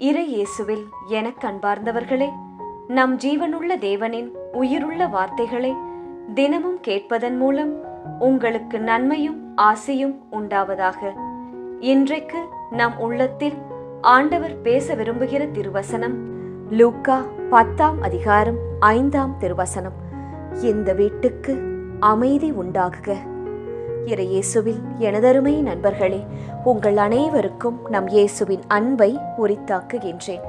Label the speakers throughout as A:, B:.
A: இறை இயேசுவில் எனக் அன்பார்ந்தவர்களே நம் ஜீவனுள்ள தேவனின் உயிருள்ள வார்த்தைகளை தினமும் கேட்பதன் மூலம் உங்களுக்கு நன்மையும் ஆசையும் உண்டாவதாக. இன்றைக்கு நம் உள்ளத்தில் ஆண்டவர் பேச விரும்புகிற திருவசனம் லூக்கா பத்தாம் அதிகாரம் ஐந்தாம் திருவசனம். இந்த வீட்டுக்கு அமைதி உண்டாகுக. இறையேசுவில் எனதருமை நண்பர்களே உங்கள் அனைவருக்கும் நம் இயேசுவின் அன்பை உரித்தாக்குகின்றேன்.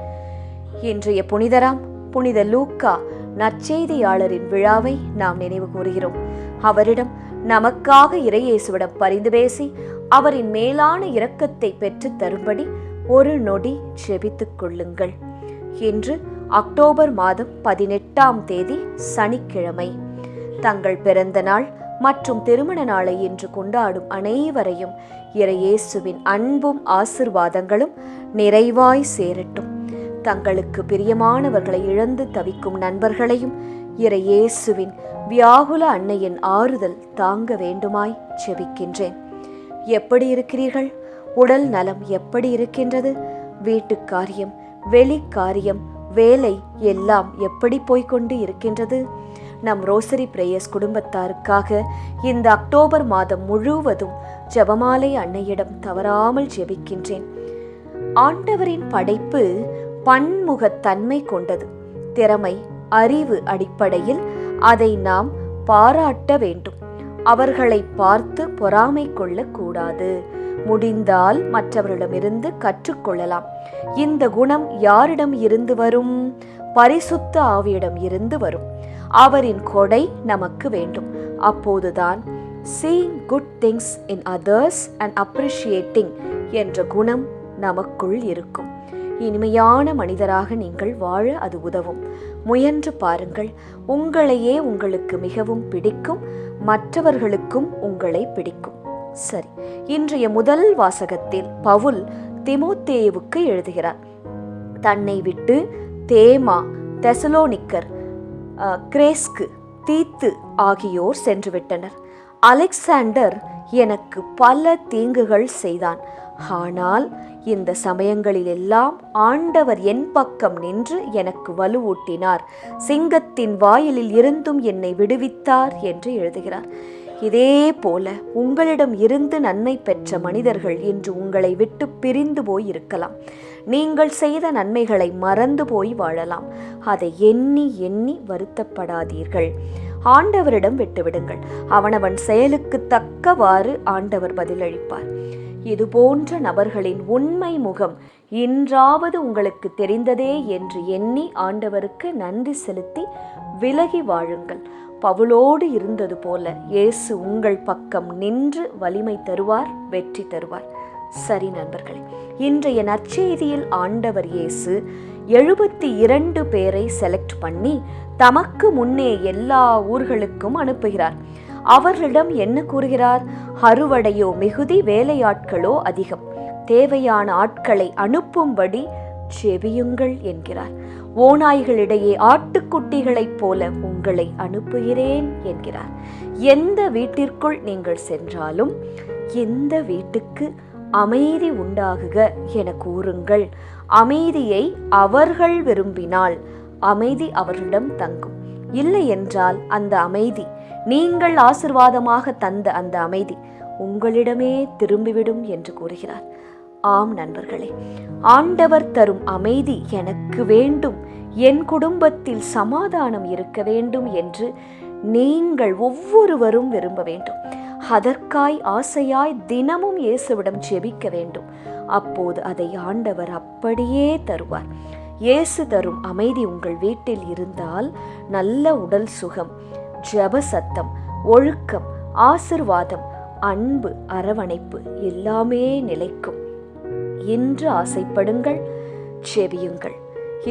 A: இன்றைய புனிதராம் புனித லூக்கா நற்செய்தியாளரின் விழாவை நாம் நினைவு கூறுகிறோம். அவரிடம் நமக்காக இறையேசுவிடம் பரிந்து பேசி அவரின் மேலான இரக்கத்தை பெற்றுத் தரும்படி ஒரு நொடி செபித்துக் கொள்ளுங்கள். இன்று அக்டோபர் மாதம் பதினெட்டாம் தேதி சனிக்கிழமை. தங்கள் பிறந்த நாள் மற்றும் திருமண நாளை இன்று கொண்டாடும் அனைவரையும் இறையேசுவின் அன்பும் ஆசிர்வாதங்களும் நிறைவாய் சேரட்டும். தங்களுக்கு பிரியமானவர்களை இழந்து தவிக்கும் நண்பர்களையும் இறையேசுவின் வியாகுல அன்னையின் ஆறுதல் தாங்க வேண்டுமாய் செபிக்கின்றேன். எப்படி இருக்கிறீர்கள்? உடல் நலம் எப்படி இருக்கின்றது? வீட்டுக்காரியம் வெளிக்காரியம் வேலை எல்லாம் எப்படி போய்கொண்டு இருக்கின்றது? நம் ரோசரி பிரேயர்ஸ் குடும்பத்தாருக்காக இந்த அக்டோபர் மாதம் முழுவதும் ஜபமாலை அன்னையிடம் தவறாமல் ஜெபிக்கின்றேன். ஆண்டவரின் படைப்பு பன்முகத்தன்மை கொண்டது. திறமை அறிவு அடிப்படையில் அதை நாம் பாராட்ட வேண்டும். அவர்களை பார்த்து பொறாமை கொள்ளக்கூடாது. முடிந்தால் மற்றவரிடமிருந்து கற்றுக்கொள்ளலாம். இந்த குணம் யாரிடம் இருந்து வரும்? பரிசுத்த ஆவியிடம் இருந்து வரும். அவரின் கொடை நமக்கு வேண்டும். அப்போதுதான் seeing good things in others and appreciating என்ற குணம் நமக்குள் இருக்கும். இனிமையான மனிதராக நீங்கள் வாழ அது உதவும். முயன்று பாருங்கள் உங்களையே உங்களுக்கு மிகவும் பிடிக்கும் மற்றவர்களுக்கும் உங்களை பிடிக்கும். சரி இன்றைய முதல் வாசகத்தில் பவுல் திமோத்தேயுவுக்கு எழுதுகிறார். தன்னை விட்டு தேமா தெசலோனிக்கர் கிரேஸ்கு தீத்து ஆகியோர் சென்றுவிட்டனர். அலெக்சாண்டர் எனக்கு பல தீங்குகள் செய்தான். ஆனால் இந்த சமயங்களில் எல்லாம் ஆண்டவர் என் பக்கம் நின்று எனக்கு வலுவூட்டினார். சிங்கத்தின் வாயிலில் இருந்தும் என்னை விடுவித்தார் என்று எழுதுகிறார். இதே போல உங்களிடம் இருந்து நன்மை பெற்ற மனிதர்கள் இன்று உங்களை விட்டு பிரிந்து போய் இருக்கலாம் நீங்கள் செய்த நன்மைகளை மறந்து போய் வாழலாம். அதை எண்ணி எண்ணி வருத்தப்படாதீர்கள். ஆண்டவரிடம் விட்டுவிடுங்கள். அவனவன் செயலுக்கு தக்கவாறு ஆண்டவர் பதிலளிப்பார். இது போன்ற நபர்களின் உண்மை முகம் இன்றாவது உங்களுக்கு தெரிந்ததே என்று எண்ணி ஆண்டவருக்கு நன்றி செலுத்தி விலகி வாழுங்கள். பவுலோடு இருந்தது போல இயேசு உங்கள் பக்கம் நின்று வலிமை தருவார் வெற்றி தருவார். சரி நண்பர்களே இன்றைய நற்செய்தியில் ஆண்டவர் இயேசு எழுபத்தி இரண்டு பேரை செலக்ட் பண்ணி தமக்கு முன்னே எல்லா ஊர்களுக்கும் அனுப்புகிறார். அவர்களிடம் என்ன கூறுகிறார்? அறுவடையோ மிகுதி வேலையாட்களோ அதிகம். தேவையான ஆட்களை அனுப்பும்படி செவியுங்கள் என்கிறார். ஓநாய்களிடையே ஆட்டுக்குட்டிகளைப் போல உங்களை அனுப்புகிறேன் என்கிறார். எந்த வீட்டிற்குள் நீங்கள் சென்றாலும் எந்த வீட்டுக்கு அமைதி உண்டாகுக என கூறுங்கள். அமைதியை அவர்கள் விரும்பினால் அமைதி அவர்களிடம் தங்கும். இல்லை என்றால் அந்த அமைதி நீங்கள் ஆசிர்வாதமாக தந்த அந்த அமைதி உங்களிடமே திரும்பிவிடும் என்று கூறுகிறார். ஆம் நண்பர்களே ஆண்டவர் தரும் அமைதி எனக்கு வேண்டும் என் குடும்பத்தில் சமாதானம் இருக்க வேண்டும் என்று நீங்கள் ஒவ்வொருவரும் விரும்ப வேண்டும். அதற்காய் ஆசையாய் தினமும் இயேசுவிடம் ஜெபிக்க வேண்டும். அப்போது அதை ஆண்டவர் அப்படியே தருவார். இயேசு தரும் அமைதி உங்கள் வீட்டில் இருந்தால் நல்ல உடல் சுகம் ஜெப சத்தம் ஒழுக்கம் ஆசிர்வாதம் அன்பு அரவணைப்பு எல்லாமே நிலைக்கும். இன்று ஆசைப்படுங்கள் செவியுங்கள்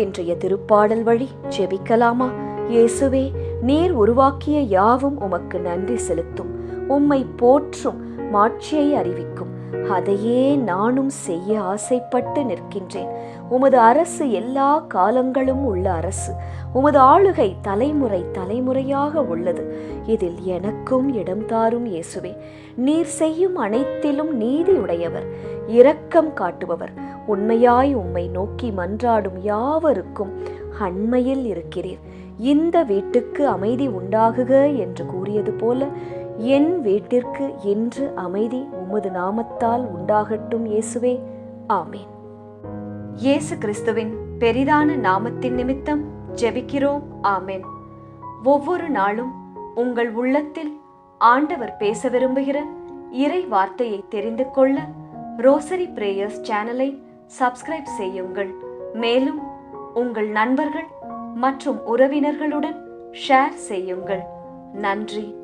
A: இன்றைய திருப்பாடல் வழி செபிக்கலாமா இயேசுவே நீர் உருவாக்கிய யாவும் உமக்கு நன்றி செலுத்தும். உம்மை போற்றும் மாட்சியை அறிவிக்கும். அதையே நானும் செய்ய ஆசைப்பட்டு நிற்கின்றேன். உமது அரசு எல்லா காலங்களும் உள்ள அரசு. உமது ஆளுகை தலைமுறை தலைமுறையாக உள்ளது. இதில் எனக்கும் இடம் தாரும் இயேசுவே. நீர் செய்யும் அனைத்திலும் நீதியுடையவர். இரக்கம் காட்டுபவர். உண்மையாய் உம்மை நோக்கி மன்றாடும் யாவருக்கும் அண்மையில் இருக்கிறீர். இந்த வீட்டுக்கு அமைதி உண்டாகுக என்று கூறியது போல என் வீட்டிற்கு இன்று அமைதி உமது நாமத்தால் உண்டாகட்டும் இயேசுவே. ஆமேன். இயேசு கிறிஸ்துவின் பெரிதான நாமத்தின் நிமித்தம் ஜெபிக்கிறோம். ஆமேன். ஒவ்வொரு நாளும் உங்கள் உள்ளத்தில் ஆண்டவர் பேச விரும்புகிற இறை வார்த்தையை தெரிந்து கொள்ள ரோசரி பிரேயர்ஸ் சேனலை சப்ஸ்கிரைப் செய்யுங்கள். மேலும் உங்கள் நண்பர்கள் மற்றும் உறவினர்களுடன் ஷேர் செய்யுங்கள். நன்றி.